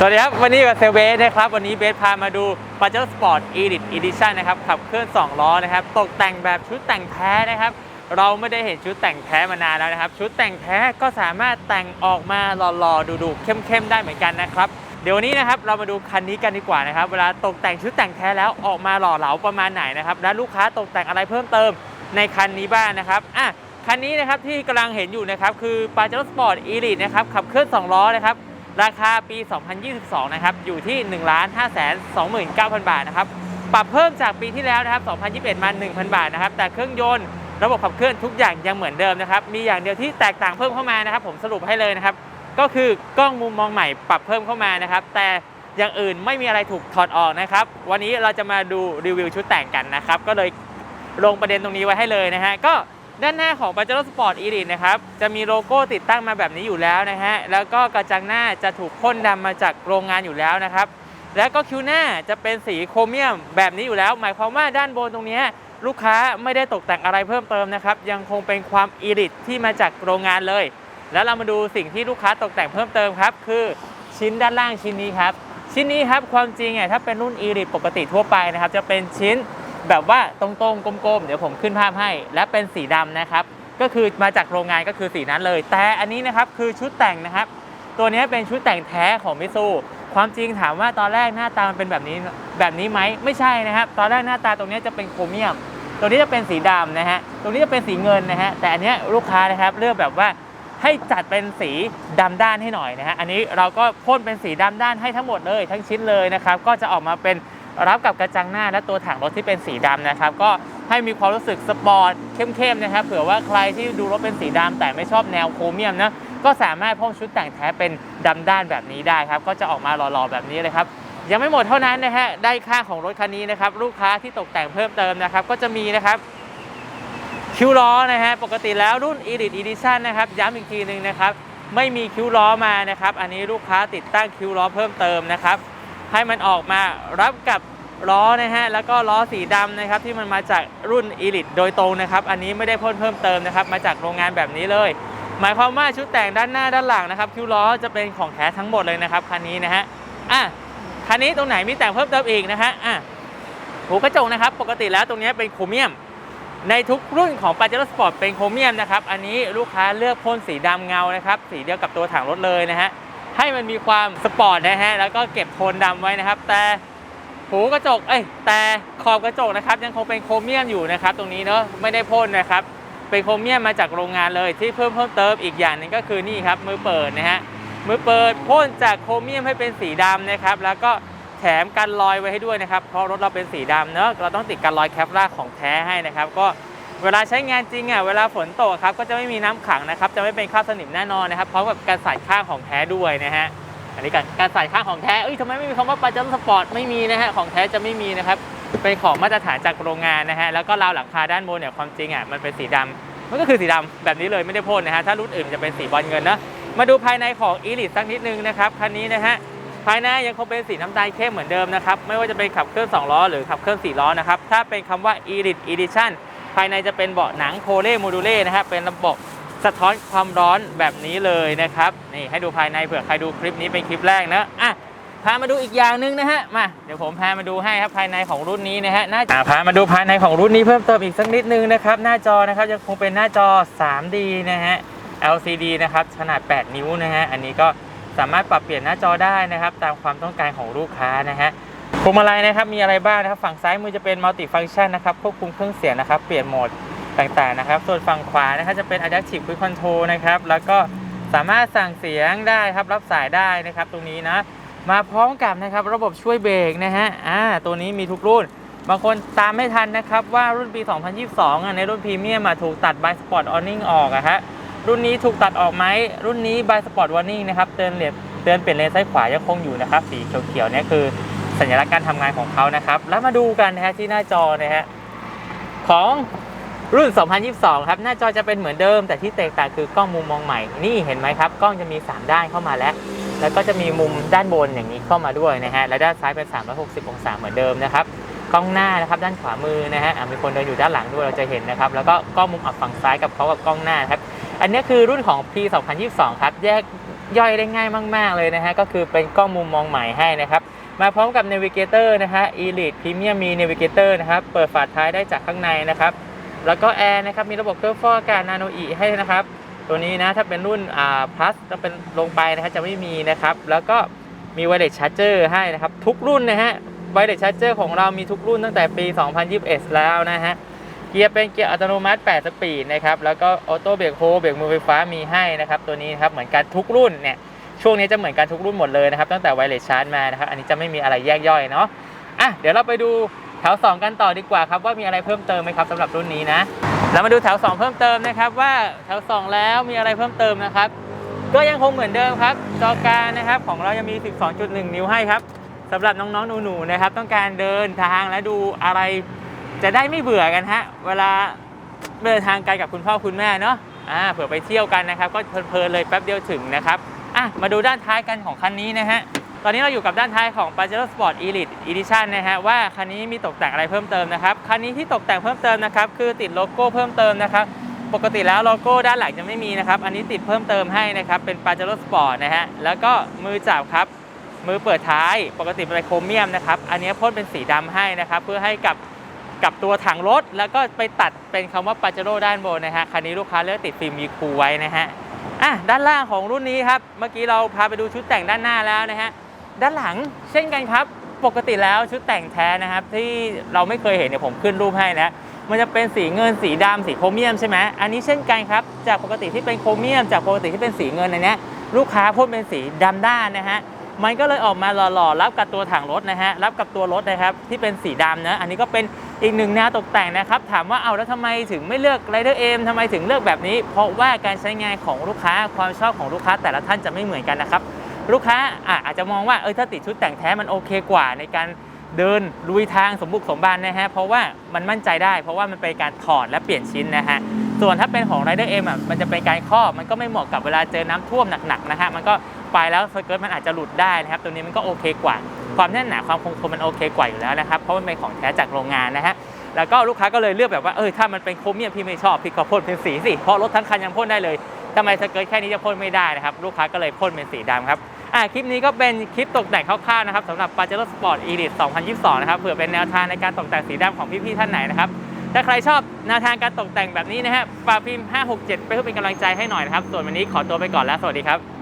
สวัสดีครับ วันนี้กับเซลเบสนะครับ วันนี้เบสพามาดู p a j e r o Sport Elite Edition นะครับ ขับเคลื่อน 2 ล้อนะครับ ตกแต่งแบบชุดแต่งแท้นะครับ เราไม่ได้เห็นชุดแต่งแท้มานานแล้วนะครับ ชุดแต่งแท้ก็สามารถแต่งออกมาหล่อๆ ดูๆ เข้มๆ ได้เหมือนกันนะครับ เดี๋ยววันนี้นะครับ เรามาดูคันนี้กันดีกว่านะครับ เวลาตกแต่งชุดแต่งแท้แล้วออกมาหล่อเหลาประมาณไหนนะครับ และลูกค้าตกแต่งอะไรเพิ่มเติมในคันนี้บ้างนะครับ อะ คันนี้นะครับที่กำลังเห็นอยู่นะครับคือ p a j e r o Sport Elite นะครับ ขับเคลื่อน 2 ล้อนะครับ ราคาปี 2022 นะครับ อยู่ที่ 1 5 2 9 0 0 0 บาทนะครับ ปรับเพิ่มจากปีที่แล้วนะครับ 2021 มา 1,000 บาทนะครับ แต่เครื่องยนต์ระบบขับเคลื่อนทุกอย่างยังเหมือนเดิมนะครับ มีอย่างเดียวที่แตกต่างเพิ่มเข้ามานะครับ ผมสรุปให้เลยนะครับ ก็คือกล้องมุมมองใหม่ปรับเพิ่มเข้ามานะครับ แต่อย่างอื่นไม่มีอะไรถูกถอดออกนะครับ วันนี้เราจะมาดูรีวิวชุดแต่งกันนะครับ ก็เลยลงประเด็นตรงนี้ไว้ให้เลยนะฮะ ก็ ด้านหน้าของ p a j e r o Sport Elite นะครับ จะมีโลโก้ติดตั้งมาแบบนี้อยู่แล้วนะฮะ แล้วก็กระจังหน้าจะถูกพ่นดำมาจากโรงงานอยู่แล้วนะครับ แล้วก็คิ้วหน้าจะเป็นสีโครเมียมแบบนี้อยู่แล้ว หมายความว่าด้านบนตรงนี้ลูกค้าไม่ได้ตกแต่งอะไรเพิ่มเติมนะครับ ยังคงเป็นความอีลิตที่มาจากโรงงานเลย แล้วเรามาดูสิ่งที่ลูกค้าตกแต่งเพิ่มเติมครับ คือชิ้นด้านล่างชิ้นนี้ครับ ชิ้นนี้ครับความจริงอะถ้าเป็นรุ่นอีลิตปกติทั่วไปนะครับ จะเป็นชิ้น แบบว่าตรงๆกลมๆ เดี๋ยวผมขึ้นภาพให้ และเป็นสีดำนะครับ ก็คือมาจากโรงงานก็คือสีนั้นเลย แต่อันนี้นะครับคือชุดแต่งนะครับ ตัวนี้เป็นชุดแต่งแท้ของมิซูความจริงถามว่าตอนแรกหน้าตามันเป็นแบบนี้แบบนี้ไหมไม่ใช่นะครับ ตอนแรกหน้าตาตรงนี้จะเป็นโครเมียม ตัวนี้จะเป็นสีดำนะฮะตรงนี้จะเป็นสีเงินนะฮะแต่อันเนี้ยลูกค้านะครับเลือกแบบว่าให้จัดเป็นสีดำด้านให้หน่อยนะฮะอันนี้เราก็พ่นเป็นสีดำด้านให้ทั้งหมดเลย ทั้งชิ้นเลยนะครับก็จะออกมาเป็น รับกับกระจังหน้าและตัวถังรถที่เป็นสีดำนะครับ ก็ให้มีความรู้สึกสปอร์ตเข้มๆนะครับ เผื่อว่าใครที่ดูรถเป็นสีดำแต่ไม่ชอบแนวโครเมียมนะ ก็สามารถพ่นชุดแต่งแท้เป็นดำด้านแบบนี้ได้ครับ ก็จะออกมาหล่อๆแบบนี้เลยครับ ยังไม่หมดเท่านั้นนะฮะ ได้ค่าของรถคันนี้นะครับ ลูกค้าที่ตกแต่งเพิ่มเติมนะครับ ก็จะมีนะครับคิ้วล้อนะฮะ ปกติแล้วรุ่น Elite Edition นะครับ ย้ำอีกทีหนึ่งนะครับ ไม่มีคิ้วล้อมานะครับ อันนี้ลูกค้าติดตั้งคิ้วล้อเพิ่มเติมนะครับ ให้มันออกมารับกับ ล้อนะฮะแล้วก็ล้อสีดำนะครับที่มันมาจากรุ่น Elite โดยตรงนะครับอันนี้ไม่ได้พ่นเพิ่มเติมนะครับมาจากโรงงานแบบนี้เลย หมายความว่าชุดแต่งด้านหน้าด้านหลังนะครับคิ้วล้อจะเป็นของแท้ทั้งหมดเลยนะครับคันนี้นะฮะอะคันนี้ตรงไหนมีแต่งเพิ่มเติมอีกนะฮะอะหูกระจกนะครับปกติแล้วตรงนี้เป็นโครเมียม ในทุกรุ่นของ p a j e r o Sport เป็นโครเมียมนะครับอันนี้ลูกค้าเลือกพ่นสีดำเงานะครับสีเดียวกับตัวถังรถเลยนะฮะให้มันมีความสปอร์ตนะฮะแล้วก็เก็บโทนดำไว้นะครับแต่ หูกระจก เอ้ย แต่ขอบกระจกนะครับยังคงเป็นโครเมียมอยู่นะครับ ตรงนี้เนอะไม่ได้พ่นนะครับ เป็นโครเมียมมาจากโรงงานเลยที่เพิ่มเพิ่มเติมอีกอย่างหนึงก็คือนี่ครับมือเปิดนะฮะ มือเปิดพ่นจากโครเมียมให้เป็นสีดำนะครับ แล้วก็แถมกันรอยไว้ให้ด้วยนะครับ เพราะรถเราเป็นสีดำเนอะเราต้องติดกันรอยแคปราของแท้ให้นะครับ ก็เวลาใช้งานจริงอะเวลาฝนตกครับก็จะไม่มีน้ำขังนะครับ จะไม่เป็นคราบสนิมแน่นอนนะครับพร้อมกับการใส่ข้างของแท้ด้วยนะฮะ อันนี้การการใส่ข้างของแท้เอ้ยทำไมไม่มีคำว่าปาจันสปอร์ตไม่มีนะฮะของแท้จะไม่มีนะครับเป็นของมาตรฐานจากโรงงานนะฮะแล้วก็ราวหลังคาด้านบนเนี่ยความจริงอะมันเป็นสีดำมันก็คือสีดำแบบนี้เลยไม่ได้พ่นนะฮะถ้ารุ่นอื่นจะเป็นสีบอลเงินนะมาดูภายในของ e l i t e สักนิดนึงนะครับคันนี้นะฮะภายในยังคงเป็นสีน้ำตาลเข้มเหมือนเดิมนะครับไม่ว่าจะเป็นขับเคลื่อน2ล้อหรือขับเคลื่อน4ล้อนะครับถ้าเป็นคำว่า Elite Edition ภายในจะเป็นเบาะหนังโคเล่โมดูเล่นะครับเป็นระบบ สะท้อนความร้อนแบบนี้เลยนะครับนี่ให้ดูภายในเผื่อใครดูคลิปนี้เป็นคลิปแรกนะอะพามาดูอีกอย่างหนึ่งนะฮะมาเดี๋ยวผมพามาดูให้ครับภายในของรุ่นนี้นะฮะหน้าอ่าพามาดูภายในของรุ่นนี้เพิ่มเติมอีกสักนิดนึงนะครับ หน้าจอนะครับยังคงเป็นหน้าจอ 3D นะฮะ LCD นะครับขนาด 8 นิ้วนะฮะอันนี้ก็สามารถปรับเปลี่ยนหน้าจอได้นะครับ ตามความต้องการของลูกค้านะฮะพวงมาลัยนะครับมีอะไรบ้างนะครับ ฝั่งซ้ายมือจะเป็นมัลติฟัง c t ชันนะครับควบคุมเครื่องเสียงนะครับ เปลี่ยนโหมด ต่างๆนะครับ ส่วนฝั่งขวานะครับจะเป็น Adaptive Cruise Control นะครับ แล้วก็สามารถสั่งเสียงได้ครับ รับสายได้นะครับ ตรงนี้นะ มาพร้อมกับนะครับระบบช่วยเบรกนะฮะ อ่า ตัวนี้มีทุกรุ่น บางคนตามไม่ทันนะครับ ว่ารุ่นปี 2022อะในรุ่นพรีเมียมมาถูกตัด by Sport warning ออกอะฮะ รุ่นนี้ถูกตัดออกไหม รุ่นนี้ by Sport warning นะครับเตือนเลนเตือนเปลี่ยนเลนซ้ายขวายังคงอยู่นะครับ สีเขียวๆเนี่ยคือสัญลักษณ์การทำงานของเขานะครับ แล้วมาดูกันนะฮะที่หน้าจอนะฮะของ รุ่น 2022 ครับ หน้าจอจะเป็นเหมือนเดิม แต่ที่แตกต่างคือกล้องมุมมองใหม่ นี่เห็นไหมครับ กล้องจะมี 3 ด้านเข้ามาแล้ว แล้วก็จะมีมุมด้านบนอย่างนี้เข้ามาด้วยนะฮะ และด้านซ้ายเป็น 360 องศาเหมือนเดิมนะครับ กล้องหน้านะครับด้านขวามือนะฮะมีคนเดินอยู่ด้านหลังด้วยเราจะเห็นนะครับ แล้วก็กล้องมุมอับฝั่งซ้ายกับเขากับกล้องหน้าครับ อันนี้คือรุ่นของ P 2022 ครับ แยกย่อยได้ง่ายมาก ๆ เลยนะฮะ ก็คือเป็นกล้องมุมมองใหม่ให้นะครับมาพร้อมกับ Navigator นะฮะ Elite Premium มี Navigator นะครับ เปิดฝาท้ายได้จากข้างในนะครับ แล้วก็แอร์นะครับมีระบบเครื่องฟอกอากาศ Nano E ให้นะครับ ตัวนี้นะถ้าเป็นรุ่นอ่า plus จะเป็นลงไปนะฮะจะไม่มีนะครับ แล้วก็มี Wireless Charger ให้นะครับ ทุกรุ่นนะฮะ Wireless Charger ของเรามีทุกรุ่นตั้งแต่ปี 2021 แล้วนะฮะเกียร์เป็นเกียร์อัตโนมัติ 8 สปีดนะครับ แล้วก็ออโต้เบรกโฮเบรกมือไฟฟ้ามีให้นะครับ ตัวนี้นครับเหมือนกันทุกรุ่นเนี่ย ช่วงนี้จะเหมือนกันทุกรุ่นหมดเลยนะครับ ตั้งแต่ไวเลสชาร์จมานะครับ อันนี้จะไม่มีอะไรแยกย่อยเนาะ อะ เดี๋ยวเราไปดู แถว 2 กันต่อดีกว่าครับว่ามีอะไรเพิ่มเติมไหมครับสำหรับรุ่นนี้นะเรามาดูแถว 2 เพิ่มเติมนะครับว่าแถว 2 แล้วมีอะไรเพิ่มเติมนะครับ ก็ยังคงเหมือนเดิมครับจอการนะครับของเรายังมี 12.1 นิ้วให้ครับสำหรับน้องๆหนูๆนะครับ ต้องการเดินทางและดูอะไรจะได้ไม่เบื่อกันฮะเวลาเดินทางไกลกับคุณพ่อคุณแม่เนาะอ่าเผื่อไปเที่ยวกันนะครับ ก็เพลินๆเลยแป๊บเดียวถึงนะครับอะมาดูด้านท้ายกันของคันนี้นะฮะ ตอนนี้เราอยู่กับด้านท้ายของ Pajero Sport Elite Edition นะฮะว่าคันนี้มีตกแต่งอะไรเพิ่มเติมนะครับ คันนี้ที่ตกแต่งเพิ่มเติมนะครับคือติดโลโก้เพิ่มเติมนะครับ ปกติแล้วโลโก้ด้านหลังจะไม่มีนะครับ อันนี้ติดเพิ่มเติมให้นะครับ เป็น Pajero Sport นะฮะแล้วก็มือจับครับ มือเปิดท้ายปกติเป็นโครเมียมนะครับ อันนี้พ่นเป็นสีดำให้นะครับ เพื่อให้กับกับตัวถังรถ แล้วก็ไปตัดเป็นคำว่า Pajero ด้านบนนะฮะคันนี้ลูกค้าเลือกติดฟิล์มมีคูไว้นะฮะอะด้านล่างของรุ่นนี้ครับเมื่อกี้เราพาไปดูชุดแต่งด้านหน้าแล้วนะฮะ ด้านหลังเช่นกันครับ ปกติแล้วชุดแต่งแท้นะครับ ที่เราไม่เคยเห็นเนี่ยผมขึ้นรูปให้นะมันจะเป็นสีเงินสีดำสีโครเมียมใช่ไหมอันนี้เช่นกันครับ จากปกติที่เป็นโครเมียม จากปกติที่เป็นสีเงินในเนี้ยลูกค้าพ่นเป็นสีดำด้านนะฮะมันก็เลยออกมาหล่อๆรับกับตัวถังรถนะฮะรับกับตัวรถนะครับที่เป็นสีดำนะอันนี้ก็เป็นอีกหนึ่งแนวตกแต่งนะครับถามว่าเอาแล้วทำไมถึงไม่เลือกไรเดอร์เอ็มทำไมถึงเลือกแบบนี้ เพราะว่าการใช้งานของลูกค้าความชอบของลูกค้าแต่ละท่านจะไม่เหมือนกันนะครับ ลูกค้าอาจจะมองว่าเออถ้าติดชุดแต่งแท้มันโอเคกว่าในการเดินลุยทางสมบุกสมบันนะฮะเพราะว่ามันมั่นใจได้ เพราะว่ามันเป็นการถอดและเปลี่ยนชิ้นนะฮะส่วนถ้าเป็นของ Rider M อะมันจะเป็นการครอบมันก็ไม่เหมาะกับเวลาเจอน้ำท่วมหนักๆนะฮะมันก็ไปแล้วสเกิร์ตมันอาจจะหลุดได้นะครับตัวนี้มันก็โอเคกว่า ความแน่นหนาความคงทนมันโอเคกว่าอยู่แล้วนะครับเพราะมันเป็นของแท้จากโรงงานนะฮะแล้วก็ลูกค้าก็เลยเลือกแบบว่าเออถ้ามันเป็นโครเมียมพี่ไม่ชอบพี่ก็พ่นเป็นสีสิเพราะรถทั้งคันยังพ่นได้เลยทำไมสเกิร์ตแค่นี้จะพ่นไม่ได้นะครับลูกค้าก็เลยพ่นเป็นสีดำครับ อะคลิปนี้ก็เป็นคลิปตกแต่งคร่าวๆนะครับสำหรับ Pajero Sport Elite 2022 นะครับเผื่อเป็นแนวทางในการตกแต่งสีดำของพี่ๆท่านไหนนะครับถ้าใครชอบแนวทางการตกแต่งแบบนี้นะฮะฝากพิมพ์567 ไปเพื่อเป็นกำลังใจให้หน่อยนะครับ ส่วนวันนี้ขอตัวไปก่อนแล้ว สวัสดีครับ